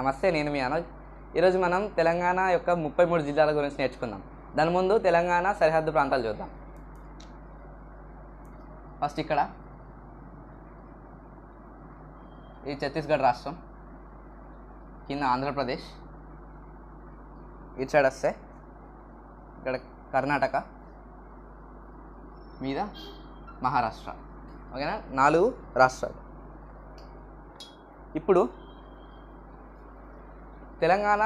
నమస్తే నేను మీ అనోజ్. ఈరోజు మనం తెలంగాణ యొక్క ముప్పై మూడు జిల్లాల గురించి నేర్చుకుందాం. దాని ముందు తెలంగాణ సరిహద్దు ప్రాంతాలు చూద్దాం. ఫస్ట్ ఇక్కడ. ఇది ఛత్తీస్గఢ్ రాష్ట్రం. కింద ఆంధ్రప్రదేశ్. ఇటు సైడ్ వస్తే ఇక్కడ కర్ణాటక. మీద మహారాష్ట్ర. ఓకేనా? నాలుగు రాష్ట్రాలు. ఇప్పుడు తెలంగాణ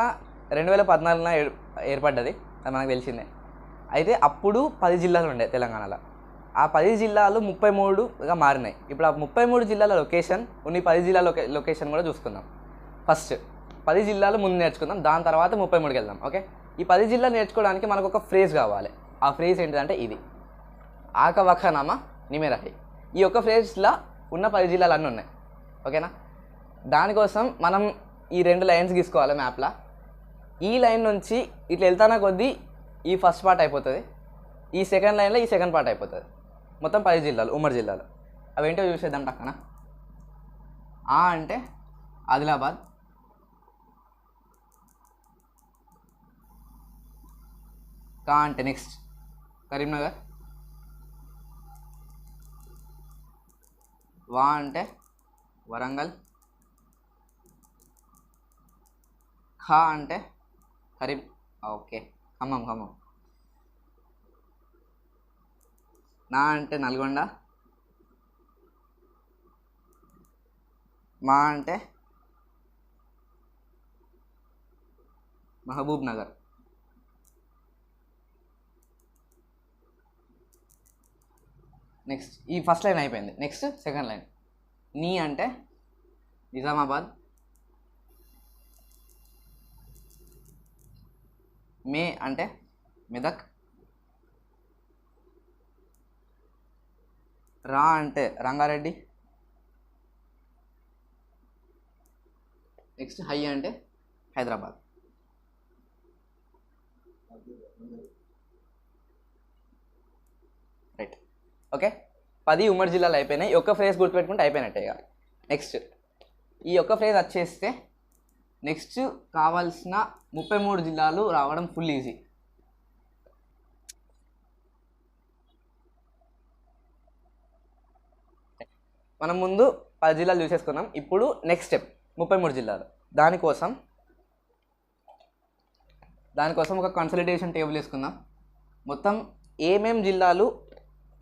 రెండు వేల పద్నాలుగున ఏర్పడ్డది అది మనకు తెలిసిందే. అయితే అప్పుడు పది జిల్లాలు ఉండే తెలంగాణలో. ఆ పది జిల్లాలు ముప్పై మూడుగా మారినాయి. ఇప్పుడు ఆ ముప్పై మూడు జిల్లాల లొకేషన్ ఉన్న పది జిల్లాల లొకేషన్ కూడా చూసుకుందాం. ఫస్ట్ పది జిల్లాలు ముందు నేర్చుకుందాం దాని తర్వాత ముప్పై మూడుకి వెళ్దాం ఓకే? ఈ పది జిల్లాలు నేర్చుకోవడానికి మనకు ఒక ఫ్రేజ్ కావాలి. ఆ ఫ్రేజ్ ఏంటిదంటే ఇది. ఆకవఖనామ నిమేరహి. ఈ యొక్క ఫ్రేజ్లో ఉన్న పది జిల్లాలు అన్నీ ఉన్నాయి. ఓకేనా? దానికోసం మనం ఈ రెండు లైన్స్ గీసుకోవాలి మ్యాప్లో ఈ లైన్ నుంచి ఇట్లా వెళ్తానా కొద్దీ ఈ ఫస్ట్ పార్ట్ అయిపోతుంది. ఈ సెకండ్ లైన్లో ఈ సెకండ్ పార్ట్ అయిపోతుంది. మొత్తం పది జిల్లాలు ఉమ్మడి జిల్లాలు. అవేంటో చూసేద్దాం టక్కన. ఆ అంటే ఆదిలాబాద్. కా అంటే నెక్స్ట్ కరీంనగర్. వా అంటే వరంగల్. ఖా అంటే కరీం ఓకే. ఖమ్మం ఖమ్మం. నా అంటే నల్గొండ. మా అంటే మహబూబ్ నగర్. నెక్స్ట్ ఈ ఫస్ట్ లైన్ అయిపోయింది. Next second line. నీ అంటే నిజామాబాద్. మే అంటే మెదక్. రా అంటే రంగారెడ్డి. నెక్స్ట్ హై అంటే హైదరాబాద్. రైట్. ఓకే? పది ఉమ్మడి జిల్లాలు అయిపోయినాయి. ఒక్క ఫ్రేజ్ గుర్తుపెట్టుకుంటే అయిపోయినట్టే ఇక. నెక్స్ట్. ఈ ఒక్క ఫ్రేజ్ వచ్చేస్తే నెక్స్ట్ కావాల్సిన ముప్పై మూడు జిల్లాలు రావడం ఫుల్ ఈజీ. మనం ముందు పది జిల్లాలు చూసేసుకున్నాం ఇప్పుడు నెక్స్ట్ స్టెప్ ముప్పై మూడు జిల్లాలు. దానికోసం దానికోసం ఒక కన్సల్టేషన్ టేబుల్ వేసుకుందాం. మొత్తం ఏమేం జిల్లాలు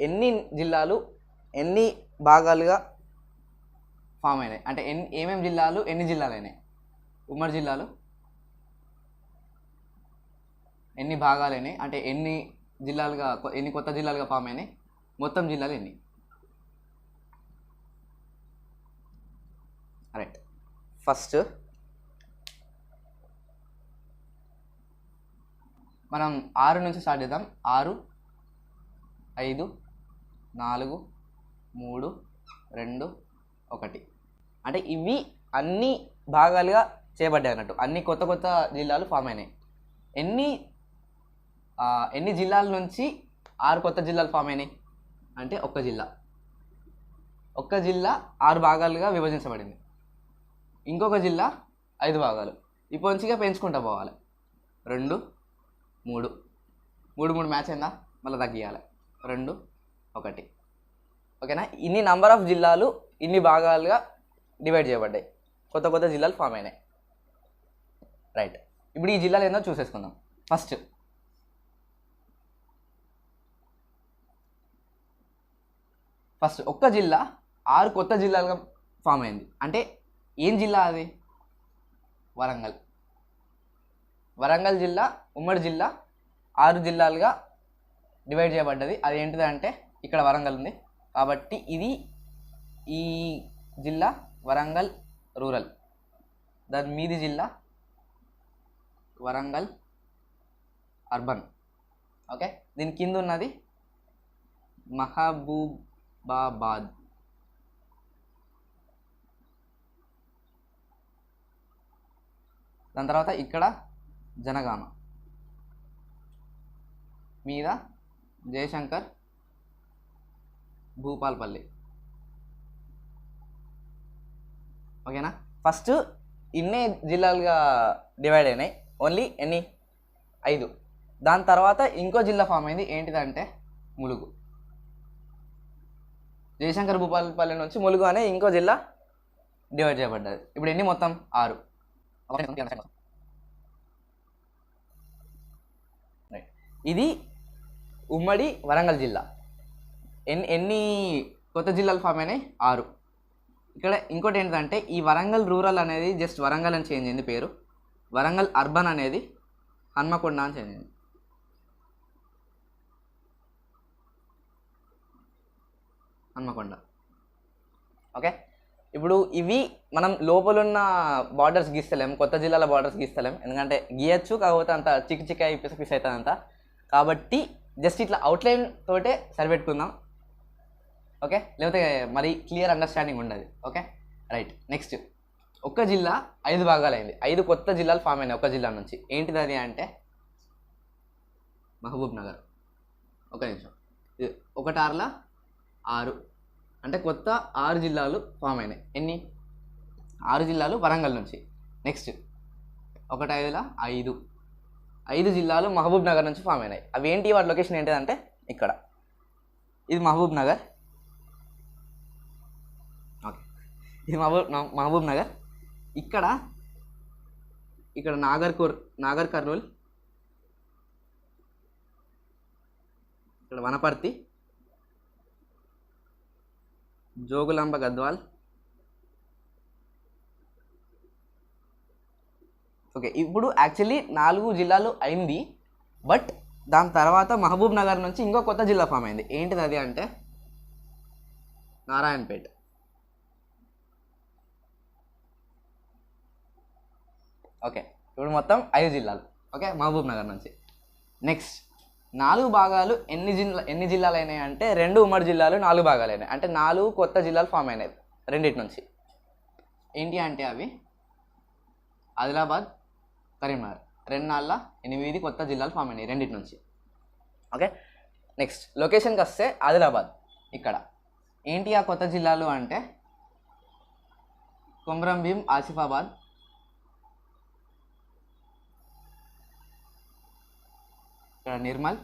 ఎన్ని జిల్లాలు ఎన్ని భాగాలుగా ఫామ్ అయినాయి? అంటే ఎన్ని ఏమేం జిల్లాలు ఎన్ని జిల్లాలు అయినాయి? ఉమ్మడి జిల్లాలో ఎన్ని భాగాలు అయినాయి? అంటే ఎన్ని జిల్లాలుగా ఎన్ని కొత్త జిల్లాలుగా ఫామ్ అయినాయి? మొత్తం జిల్లాలు ఎన్ని? రైట్ ఫస్ట్ మనం ఆరు నుంచి స్టార్ట్ చేద్దాం. ఆరు ఐదు నాలుగు మూడు రెండు ఒకటి. అంటే ఇవి అన్ని భాగాలుగా చేయబడ్డాయి అన్నట్టు. అన్ని కొత్త కొత్త జిల్లాలు ఫామ్ అయినాయి. ఎన్ని ఎన్ని జిల్లాల నుంచి ఆరు కొత్త జిల్లాలు ఫామ్ అయినాయి? అంటే ఒక్క జిల్లా. ఒక్క జిల్లా ఆరు భాగాలుగా విభజించబడింది. ఇంకొక జిల్లా ఐదు భాగాలు. ఇప్పుడు మంచిగా పెంచుకుంటూ పోవాలి. రెండు మూడు. మూడు మూడు మ్యాచ్ అయిందా? మళ్ళీ తగ్గియాలి. రెండు ఒకటి. ఓకేనా? ఇన్ని నంబర్ ఆఫ్ జిల్లాలు ఇన్ని భాగాలుగా డివైడ్ చేయబడ్డాయి. కొత్త కొత్త జిల్లాలు ఫామ్ అయినాయి. రైట్. ఇప్పుడు ఈ జిల్లాలు ఏందో చూసేసుకుందాం. ఫస్ట్. ఫస్ట్ ఒక్క జిల్లా ఆరు కొత్త జిల్లాలుగా ఫామ్ అయింది. అంటే ఏం జిల్లా అది? వరంగల్. వరంగల్ జిల్లా ఉమ్మడి జిల్లా ఆరు జిల్లాలుగా డివైడ్ చేయబడ్డది. అది ఏంటిది అంటే ఇక్కడ వరంగల్ ఉంది. కాబట్టి ఇది ఈ జిల్లా వరంగల్ రూరల్. దాని మీది జిల్లా వరంగల్ అర్బన్. ఓకే? దీని కింద ఉన్నది మహబూబాబాద్. దాని తర్వాత ఇక్కడ జనగామ. మీద జయశంకర్ భూపాల్పల్లి. ఓకేనా? ఫస్ట్ ఇన్నే జిల్లాలుగా డివైడ్ అయినాయి. ఓన్లీ ఎన్ని ఐదు. దాని తర్వాత ఇంకో జిల్లా ఫామ్ అయింది ఏంటిదంటే ములుగు. జయశంకర్ భూపాలపల్లి నుంచి ములుగు అనే ఇంకో జిల్లా డివైడ్ చేయబడ్డది. ఇప్పుడు ఎన్ని మొత్తం? ఆరు. ఇది ఉమ్మడి వరంగల్ జిల్లా. ఎన్ని ఎన్ని కొత్త జిల్లాలు ఫామ్ అయినాయి? ఆరు. ఇక్కడ ఇంకోటి ఏంటంటే ఈ వరంగల్ రూరల్ అనేది జస్ట్ వరంగల్ అని చేంజ్ అయింది పేరు. వరంగల్ అర్బన్ అనేది హన్మకొండ అని చెందింది హన్మకొండ. ఓకే? ఇప్పుడు ఇవి మనం లోపలున్న బార్డర్స్ గీస్తలేం కొత్త జిల్లాల బార్డర్స్ గీస్తలేం. ఎందుకంటే గీయచ్చు కాకపోతే అంత చిక్కు చిక్క పిస పిస్ అవుతుంది అంత కాబట్టి జస్ట్ ఇట్లా అవుట్లైన్ తోటే సరిపెట్టుకుందాం. ఓకే? లేకపోతే మరి క్లియర్ అండర్స్టాండింగ్ ఉండదు. ఓకే? రైట్ నెక్స్ట్ ఒక్క జిల్లా ఐదు భాగాలైంది. ఐదు కొత్త జిల్లాలు ఫామ్ అయినాయి ఒక జిల్లా నుంచి. ఏంటిది అది అంటే మహబూబ్ నగర్. ఒక నిమిషం. ఇది ఒకటార్ల ఆరు. అంటే కొత్త ఆరు జిల్లాలు ఫామ్ అయినాయి. ఎన్ని? ఆరు జిల్లాలు వరంగల్ నుంచి. నెక్స్ట్. ఒకటి ఐదుల? ఐదు. ఐదు జిల్లాలు మహబూబ్ నగర్ నుంచి ఫామ్ అయినాయి. అవి ఏంటి? వాటి లొకేషన్ ఏంటిదంటే ఇక్కడ. ఇది మహబూబ్ నగర్. ఓకే. ఇది మహబూబ్ మహబూబ్ నగర్. ఇక్కడ ఇక్కడ నాగర్కూర్ నాగర్ కర్నూల్ ఇక్కడ వనపర్తి జోగులాంబ గద్వాల్. ఓకే ఇప్పుడు యాక్చువల్లీ నాలుగు జిల్లాలు అయింది బట్ దాని తర్వాత మహబూబ్ నగర్ నుంచి ఇంకో కొత్త జిల్లా ఫామ్ అయింది. ఏంటిది అది అంటే? నారాయణపేట. ఓకే. ఇప్పుడు మొత్తం ఐదు జిల్లాలు. ఓకే మహబూబ్ నగర్ నుంచి. నెక్స్ట్ నాలుగు భాగాలు ఎన్ని జిల్లా ఎన్ని జిల్లాలు అయినాయి అంటే రెండు ఉమ్మడి జిల్లాలు నాలుగు భాగాలు అయినాయి అంటే నాలుగు కొత్త జిల్లాలు ఫామ్ అయినాయి రెండింటి నుంచి. ఏంటి అంటే అవి? ఆదిలాబాద్ కరీంనగర్. రెండు నాళ్ళ ఎనిమిది కొత్త జిల్లాలు ఫామ్ అయినాయి రెండింటి నుంచి. ఓకే? నెక్స్ట్ లొకేషన్కి వస్తే ఆదిలాబాద్ ఇక్కడ. ఏంటి ఆ కొత్త జిల్లాలు అంటే? కొమరం భీం ఆసిఫాబాద్ ఇక్కడ నిర్మల్.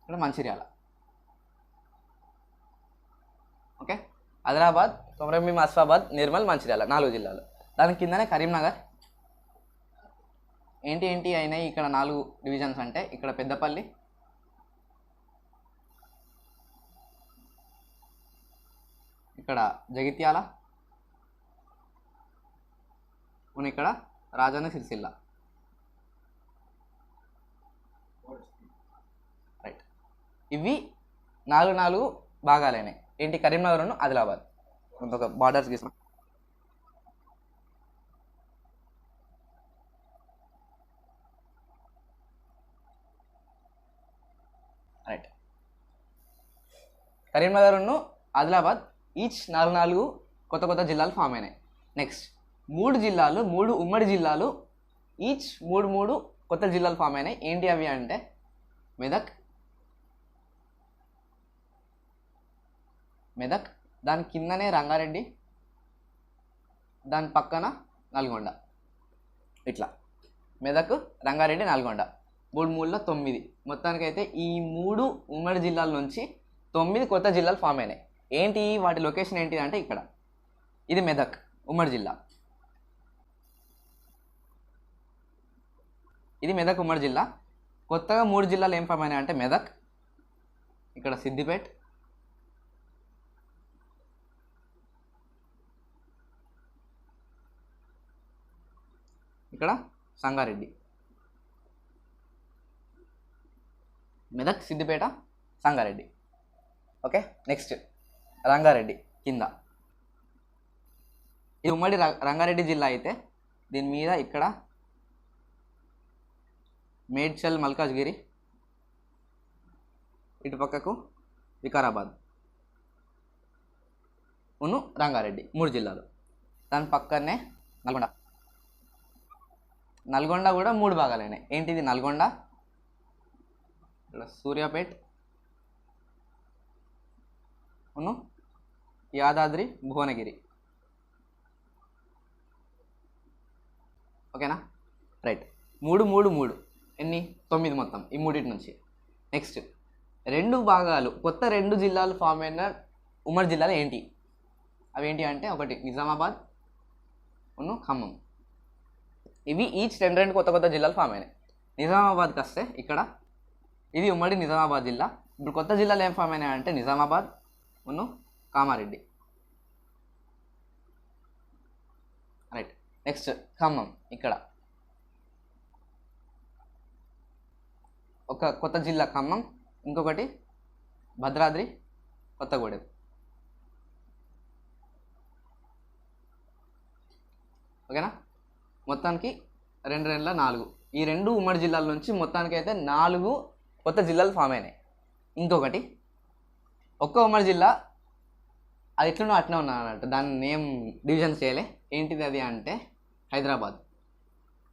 ఇక్కడ మంచిర్యాల. ఓకే? ఆదిలాబాద్ కొమరంభీం అస్ఫాబాద్ నిర్మల్ మంచిర్యాల నాలుగు జిల్లాలు. దాని కిందనే కరీంనగర్. ఏంటి ఏంటి అయినాయి ఇక్కడ నాలుగు డివిజన్స్ అంటే? ఇక్కడ పెద్దపల్లి. ఇక్కడ జగిత్యాల. ఇక్కడ రాజన్న సిరిసిల్ల రైట్ ఇవి నాలుగు నాలుగు భాగాలైనాయి. ఏంటి? కరీంనగర్ను ఆదిలాబాద్. ఒక బార్డర్స్ గీసిన రైట్ కరీంనగర్ను ఆదిలాబాద్ ఈచ్ నాలుగు నాలుగు కొత్త కొత్త జిల్లాలు ఫామ్ అయినాయి. నెక్స్ట్ మూడు జిల్లాలు మూడు ఉమ్మడి జిల్లాలు ఈచ్ మూడు మూడు కొత్త జిల్లాలు ఫామ్ అయినాయి. ఏంటి అవి అంటే? మెదక్ మెదక్ దాని కిందనే రంగారెడ్డి దాని పక్కన నల్గొండ. ఇట్లా. మెదక్ రంగారెడ్డి నల్గొండ. మూడు మూడులో తొమ్మిది. మొత్తానికైతే ఈ మూడు ఉమ్మడి జిల్లాల నుంచి తొమ్మిది కొత్త జిల్లాలు ఫామ్ అయినాయి. ఏంటి? వాటి లొకేషన్ ఏంటి అంటే ఇక్కడ. ఇది మెదక్ ఉమ్మడి జిల్లా. ఇది మెదక్ ఉమ్మడి జిల్లా. కొత్తగా మూడు జిల్లాలు ఏం ఫామ్ అయినాయి అంటే మెదక్ ఇక్కడ సిద్దిపేట్ ఇక్కడ సంగారెడ్డి. మెదక్ సిద్దిపేట సంగారెడ్డి. ఓకే నెక్స్ట్ రంగారెడ్డి కింద. ఇది ఉమ్మడి రంగారెడ్డి జిల్లా అయితే దీని మీద ఇక్కడ మేడ్చల్ మల్కాజ్గిరి ఇటు పక్కకు వికారాబాద్. ఉను రంగారెడ్డి మూడు జిల్లాలు. దాని పక్కనే నల్గొండ. నల్గొండ కూడా మూడు భాగాలైనాయి. ఏంటిది నల్గొండ? సూర్యాపేట్ అవును యాదాద్రి భువనగిరి. ఓకేనా? రైట్. మూడు మూడు మూడు. ఎన్ని? తొమ్మిది మొత్తం ఈ మూడింటి నుంచి. నెక్స్ట్ రెండు భాగాలు కొత్త రెండు జిల్లాలు ఫామ్ అయిన ఉమ్మడి జిల్లాలు ఏంటి? అవి ఏంటి అంటే ఒకటి నిజామాబాద్ ఉన్ను ఖమ్మం. ఇవి ఈచ్ రెండు రెండు కొత్త కొత్త జిల్లాలు ఫామ్ అయినాయి. నిజామాబాద్కి వస్తే ఇక్కడ ఇది ఉమ్మడి నిజామాబాద్ జిల్లా. ఇప్పుడు కొత్త జిల్లాలు ఏం ఫామ్ అయినాయి అంటే నిజామాబాద్ ఉన్ను కామారెడ్డి. రైట్ నెక్స్ట్ ఖమ్మం ఇక్కడ. ఒక కొత్త జిల్లా ఖమ్మం ఇంకొకటి భద్రాద్రి కొత్తగూడెం. ఓకేనా? మొత్తానికి రెండు రెండుల నాలుగు. ఈ రెండు ఉమ్మడి జిల్లాల నుంచి మొత్తానికి అయితే నాలుగు కొత్త జిల్లాలు ఫామ్ అయినాయి. ఇంకొకటి ఒక్క ఉమ్మడి జిల్లా అది ఎట్లనో అట్లనే ఉన్నా అన్నట్టు దాన్ని నేమ్ డివిజన్ చేయలే. ఏంటిది అది అంటే హైదరాబాద్.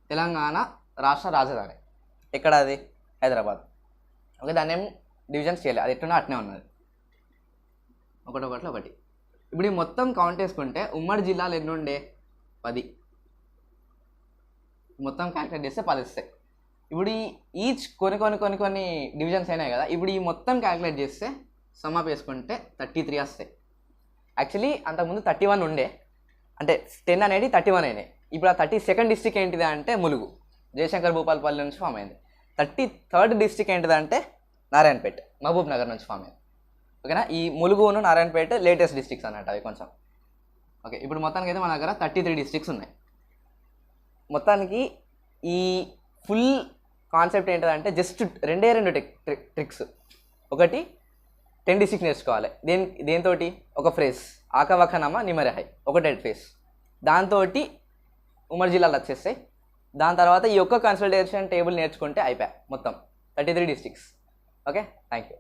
తెలంగాణ రాష్ట్ర రాజధాని. ఎక్కడ అది? హైదరాబాద్. ఓకే దాన్ని ఏం డివిజన్స్ చేయలే. అది ఎట్లనో అట్నే ఉన్నది. ఒకటి ఒకటిలో ఒకటి. ఇప్పుడు ఈ మొత్తం కౌంట్ వేసుకుంటే ఉమ్మడి జిల్లాలు ఎన్నుండే? పది. మొత్తం క్యాలిక్యులేట్ చేస్తే పది వస్తాయి ఇప్పుడు ఈ ఈచ్ కొన్ని కొన్ని కొన్ని కొన్ని డివిజన్స్ అయినాయి కదా ఇప్పుడు ఈ మొత్తం క్యాలిక్యులేట్ చేస్తే సమాప్ వేసుకుంటే థర్టీ త్రీ వస్తాయి. యాక్చువల్లీ అంతకుముందు థర్టీ వన్ ఉండే. అంటే టెన్ అనేది థర్టీ వన్ అయినాయి. ఇప్పుడు ఆ థర్టీ సెకండ్ డిస్టిక్ ఏంటిది అంటే ములుగు. జయశంకర్ భూపాలపల్లి నుంచి ఫామ్ అయింది. థర్టీ థర్డ్ డిస్టిక్ ఏంటిది అంటే నారాయణపేట మహబూబ్ నగర్ నుంచి ఫామ్ అయింది. ఓకేనా? ఈ ములుగును నారాయణపేట లేటెస్ట్ డిస్టిక్స్ అన్నట్టు అవి కొంచెం. ఓకే ఇప్పుడు మొత్తానికి అయితే మన దగ్గర థర్టీ త్రీ డిస్ట్రిక్ట్స్ ఉన్నాయి. మొత్తానికి ఈ ఫుల్ కాన్సెప్ట్ ఏంటంటే జస్ట్ రెండే రెండు టెక్ ట్రిక్స్. ఒకటి టెన్ డిస్టిక్ నేర్చుకోవాలి. దేని దేంతో ఒక ఫ్రేస్. ఆకవకనమ నిమరహై. ఒకటే ఫేస్ దాంతో ఉమ్మడి జిల్లాలో వచ్చేస్తాయి. దాని తర్వాత ఈ ఒక్క కన్సల్టేషన్ టేబుల్ నేర్చుకుంటే అయిపోయా మొత్తం. Thirty three districts. Okay? Thank you